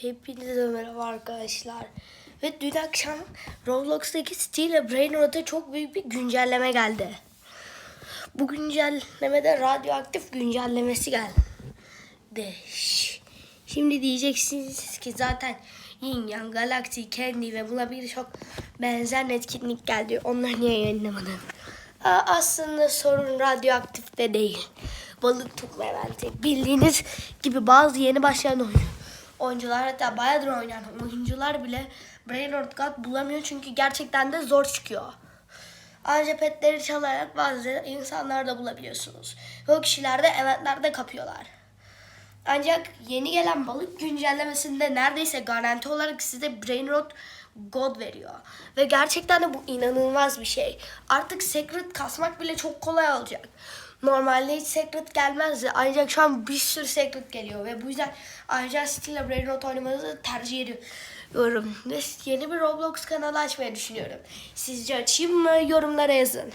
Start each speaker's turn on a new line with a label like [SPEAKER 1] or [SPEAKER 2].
[SPEAKER 1] Hepinize merhaba arkadaşlar. Ve dün akşam Roblox'taki Steel Brain Rot'a çok büyük bir güncelleme geldi. Bu güncellemede radyoaktif güncellemesi geldi. Şimdi diyeceksiniz ki zaten Yin Yang, Galaxy, Candy ve buna birçok benzer etkinlik geldi. Onları niye yayınlamadın? Aa, Aslında sorun radyoaktifte değil. Balık tutma eventi. Bildiğiniz gibi bazı yeni başlayan oyun, oyuncular hatta bayağıdır oynayan oyuncular bile Brain Rot God bulamıyor çünkü gerçekten de zor çıkıyor. Ancak petleri çalarak bazı insanlar da bulabiliyorsunuz. O kişiler de eventlerde kapıyorlar. Ancak yeni gelen balık güncellemesinde neredeyse garanti olarak size Brain Rot God veriyor. Ve gerçekten de bu inanılmaz bir şey. Artık Secret kasmak bile çok kolay olacak. Normalde hiç Secret gelmezdi. Ancak şu an bir sürü Secret geliyor. Ve bu yüzden ayrıca Steel Brain Rot oynamanızı tercih ediyorum. Ve yeni bir Roblox kanalı açmayı düşünüyorum. Sizce açayım mı? Yorumlara yazın.